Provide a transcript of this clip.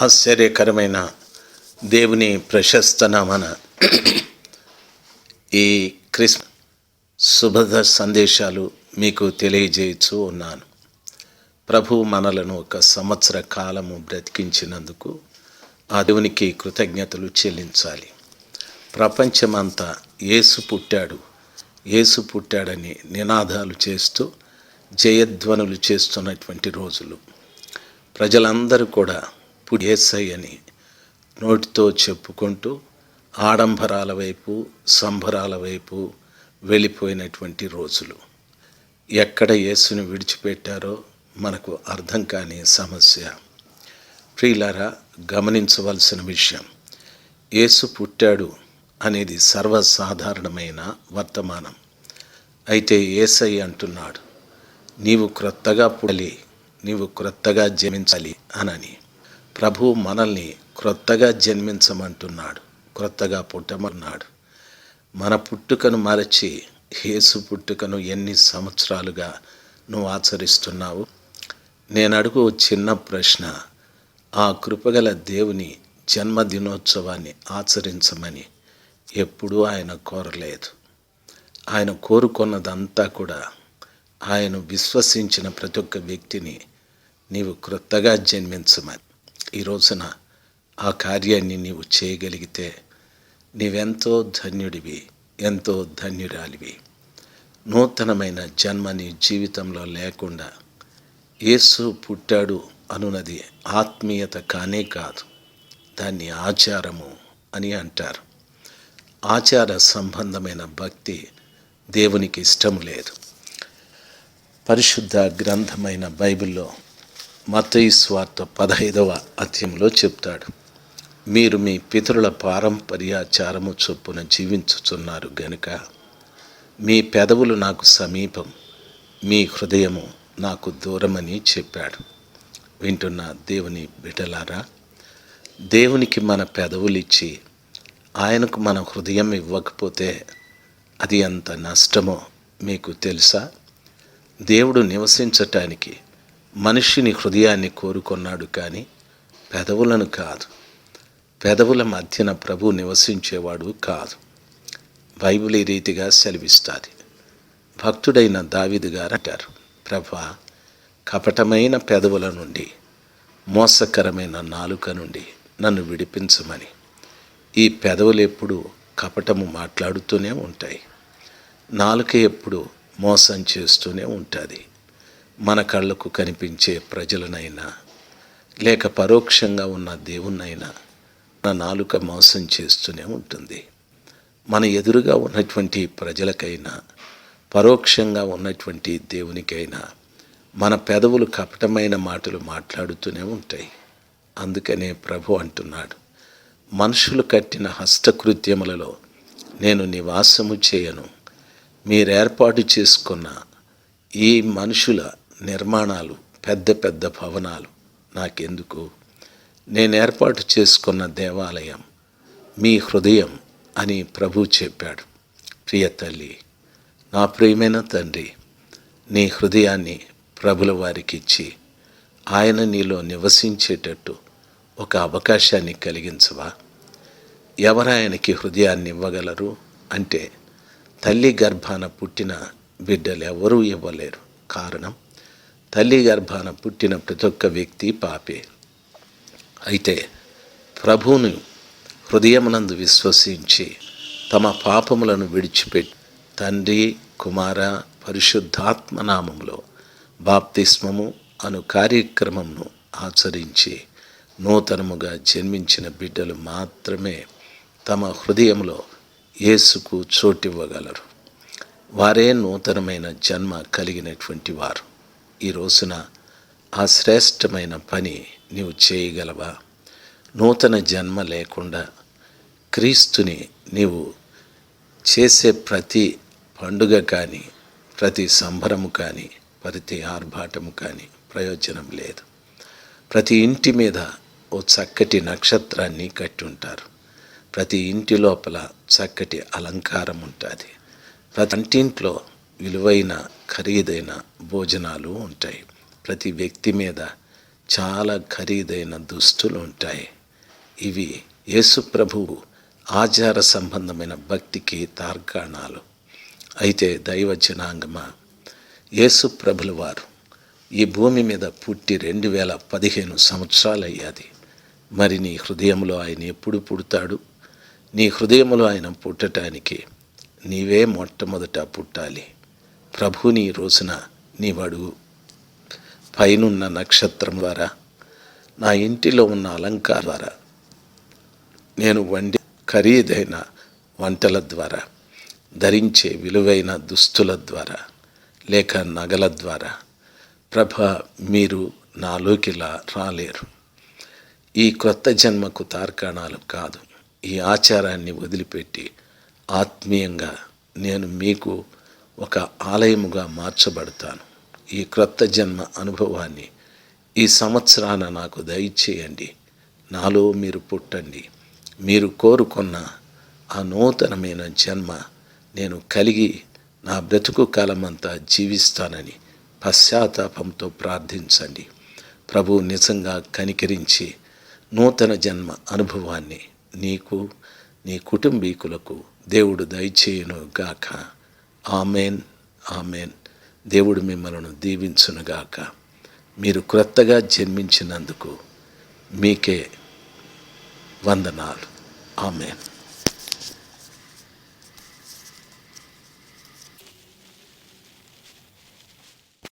ఆశ్చర్యకరమైన దేవుని ప్రశస్త నామన ఈ క్రిస్ శుభద సందేశాలు మీకు తెలియజేయచ్చు ఉన్నాను. ప్రభు మనలను ఒక సంవత్సర కాలము బ్రతికించినందుకు ఆ దేవునికి కృతజ్ఞతలు చెల్లించాలి. ప్రపంచమంతా యేసు పుట్టాడు. యేసు పుట్టాడని నినాదాలు చేస్తూ జయధ్వనులు చేస్తున్నటువంటి రోజులు. ప్రజలందరూ కూడా ఇప్పుడు ఏసై అని నోటితో చెప్పుకుంటూ ఆడంబరాల వైపు సంబరాల వైపు వెళ్ళిపోయినటువంటి రోజులు. ఎక్కడ యేసుని విడిచిపెట్టారో మనకు అర్థం కాని సమస్య. ప్రియులారా గమనించవలసిన విషయం యేసు పుట్టాడు అనేది సర్వసాధారణమైన వర్తమానం. అయితే ఏసై అంటున్నాడు నీవు క్రొత్తగా పుడాలి నీవు క్రొత్తగా జమించాలి అనని. ప్రభు మనల్ని క్రొత్తగా జన్మించమంటున్నాడు క్రొత్తగా పుట్టమన్నాడు. మన పుట్టుకను మరచి యేసు పుట్టుకను ఎన్ని సంవత్సరాలుగా నువ్వు ఆచరిస్తున్నావు? నేను అడుగు చిన్న ప్రశ్న. ఆ కృపగల దేవుని జన్మదినోత్సవాన్ని ఆచరించమని ఎప్పుడూ ఆయన కోరలేదు. ఆయన కోరుకున్నదంతా కూడా ఆయన విశ్వసించిన ప్రతి ఒక్క వ్యక్తిని నీవు క్రొత్తగా జన్మించమని. ఈ రోజున ఆ కార్యాన్ని నీవు చేయగలిగితే నీవెంతో ధన్యుడివి ఎంతో ధన్యురాలివి. నూతనమైన జన్మ నీ జీవితంలో లేకుండా యేసు పుట్టాడు అనున్నది ఆత్మీయత కానే కాదు దాన్ని ఆచారము అని అంటారు. ఆచార సంబంధమైన భక్తి దేవునికి ఇష్టం లేదు. పరిశుద్ధ గ్రంథమైన బైబిల్లో మతయి స్వార్థ పదహైదవ అధ్యయంలో చెప్తాడు. మీరు మీ పితరుల పారంపర్యాచారము చొప్పున జీవించుచున్నారు గనుక మీ పెదవులు నాకు సమీపం మీ హృదయము నాకు దూరమని చెప్పాడు. వింటున్న దేవుని బిడ్డలారా దేవునికి మన పెదవులు ఇచ్చి ఆయనకు మన హృదయం ఇవ్వకపోతే అది ఎంత నష్టమో మీకు తెలుసా? దేవుడు నివసించటానికి మనిషిని హృదయాన్ని కోరుకున్నాడు కానీ పెదవులను కాదు. పెదవుల మధ్యన ప్రభు నివసించేవాడు కాదు. బైబిల్ ఈ రీతిగా సెలవిస్తుంది. భక్తుడైన దావిదు గారు అంటారు ప్రభా కపటమైన పెదవుల నుండి మోసకరమైన నాలుక నుండి నన్ను విడిపించమని. ఈ పెదవులు ఎప్పుడు కపటము మాట్లాడుతూనే ఉంటాయి. నాలుక ఎప్పుడు మోసం చేస్తూనే ఉంటుంది. మన కళ్ళకు కనిపించే ప్రజలనైనా లేక పరోక్షంగా ఉన్న దేవుణ్ణైనా మన నాలుక మోసం చేస్తూనే ఉంటుంది. మన ఎదురుగా ఉన్నటువంటి ప్రజలకైనా పరోక్షంగా ఉన్నటువంటి దేవునికైనా మన పెదవులు కపటమైన మాటలు మాట్లాడుతూనే ఉంటాయి. అందుకనే ప్రభు అంటున్నాడు మనుషులు కట్టిన హస్తకృత్యములలో నేను నివాసము చేయను. మీరు ఏర్పాటు చేసుకున్న ఈ మనుషుల నిర్మాణాలు పెద్ద పెద్ద భవనాలు నాకెందుకు? నేను ఏర్పాటు చేసుకున్న దేవాలయం మీ హృదయం అని ప్రభు చెప్పాడు. ప్రియ తల్లి నా ప్రియమైన తండ్రి నీ హృదయాన్ని ప్రభుల వారికి ఇచ్చి ఆయన నీలో నివసించేటట్టు ఒక అవకాశాన్ని కలిగించవా? ఎవరు ఆయనకి హృదయాన్ని ఇవ్వగలరు? అంటే తల్లి గర్భాన పుట్టిన బిడ్డలు ఎవరూ ఇవ్వలేరు. కారణం? తల్లి గర్భాన పుట్టిన ప్రతి ఒక్క వ్యక్తి పాపే. అయితే ప్రభువును హృదయమునందు విశ్వసించి తమ పాపములను విడిచిపెట్టి తండ్రి కుమార పరిశుద్ధాత్మ నామములో బాప్తిస్మము అను కార్యక్రమంను ఆచరించి నూతనముగా జన్మించిన బిడ్డలు మాత్రమే తమ హృదయంలో యేసుకు చోటివ్వగలరు. వారే నూతనమైన జన్మ కలిగినటువంటి వారు. ఈ రోజున ఆ శ్రేష్టమైన పని నీవు చేయగలవా? నూతన జన్మ లేకుండా క్రీస్తుని నీవు చేసే ప్రతి పండుగ కానీ ప్రతి సంబరము కానీ ప్రతి ఆర్భాటము కానీ ప్రయోజనం లేదు. ప్రతి ఇంటి మీద ఓ చక్కటి నక్షత్రాన్ని కట్టి ఉంటారు. ప్రతి ఇంటి లోపల చక్కటి అలంకారం ఉంటుంది. ప్రతి ఇంటింట్లో విలువైన ఖరీదైన భోజనాలు ఉంటాయి. ప్రతి వ్యక్తి మీద చాలా ఖరీదైన దుస్తులు ఉంటాయి. ఇవి యేసు ప్రభువు ఆచార సంబంధమైన భక్తికి తార్కాణాలు అయితే దైవ జనాంగమ యేసు ప్రభుల వారు ఈ భూమి మీద పుట్టి రెండు వేల పదిహేను సంవత్సరాలు అయ్యాది మరి నీ హృదయంలో ఆయన ఎప్పుడు పుడతాడు? నీ హృదయంలో ఆయన పుట్టటానికి నీవే మొట్టమొదట పుట్టాలి. ప్రభుని రోజున నీవడు పైనున్న నక్షత్రం ద్వారా నా ఇంటిలో ఉన్న అలంకార ద్వారా నేను వండి ఖరీదైన వంటల ద్వారా ధరించే విలువైన దుస్తుల ద్వారా లేక నగల ద్వారా ప్రభ మీరు నాలోకిలా రాలేరు. ఈ క్రొత్త జన్మకు తార్కాణాలు కాదు. ఈ ఆచారాన్ని వదిలిపెట్టి ఆత్మీయంగా నేను మీకు ఒక ఆలయముగా మార్చబడతాను. ఈ క్రొత్త జన్మ అనుభవాన్ని ఈ సంవత్సరాన నాకు దయచేయండి. నాలో మీరు పుట్టండి. మీరు కోరుకున్న ఆ నూతనమైన జన్మ నేను కలిగి నా బ్రతుకు కాలమంతా జీవిస్తానని పశ్చాత్తాపంతో ప్రార్థించండి. ప్రభు నిజంగా కనికరించి నూతన జన్మ అనుభవాన్ని నీకు నీ కుటుంబీకులకు దేవుడు దయచేయును గాక ఆమెన్ ఆమెన్. దేవుడు మిమ్మల్ని దీవించునుగాక. మీరు క్రొత్తగా జన్మించినందుకు మీకే వందనాలు. ఆమెన్.